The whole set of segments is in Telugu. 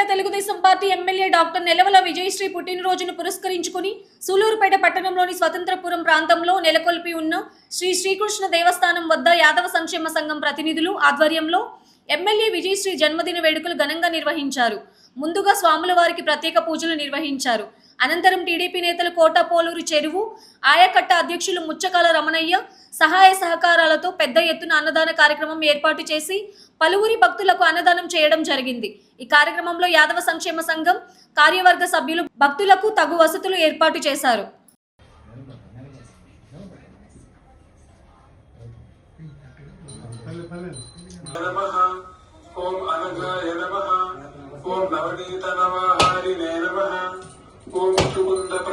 Telugu Desam party MLA doctor Nelavala Vijayasree పుట్టినరోజును పురస్కరించుకుని సూలూరుపేట పట్టణంలోని స్వతంత్రపురం ప్రాంతంలో నెలకొల్పి ఉన్న శ్రీ శ్రీకృష్ణ దేవస్థానం వద్ద యాదవ సంక్షేమ సంఘం ప్రతినిధులు ఆధ్వర్యంలో ఎమ్మెల్యే విజయశ్రీ జన్మదిన వేడుకలు ఘనంగా నిర్వహించారు. ముందుగా స్వాముల వారికి ప్రత్యేక పూజలు నిర్వహించారు. అనంతరం టీడీపీ నేతలు కోటపోలూరు చెరువు ఆయకట్ట అధ్యక్షులు ముచ్చకాల రమణయ్య సహాయ సహకారాలతో పెద్ద ఎత్తున అన్నదాన కార్యక్రమం ఏర్పాటు చేసి పలువురి భక్తులకు అన్నదానం చేయడం జరిగింది. ఈ కార్యక్రమంలో యాదవ సంక్షేమ సంఘం కార్యవర్గ సభ్యులు భక్తులకు తగు వసతులు ఏర్పాటు చేశారు.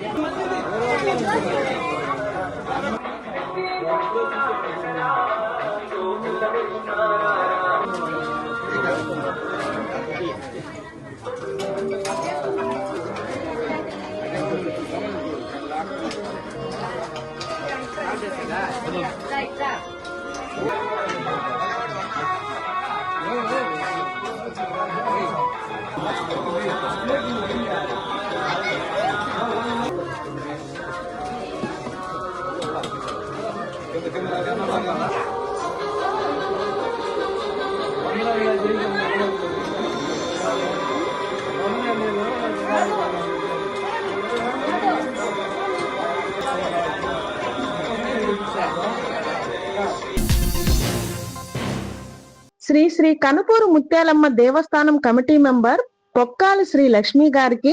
శ్రీగారి సందర్భంగా శ్రీ శ్రీ కనుపూరు ముత్యాలమ్మ దేవస్థానం కమిటీ మెంబర్ పొక్కాలి శ్రీ లక్ష్మి గారికి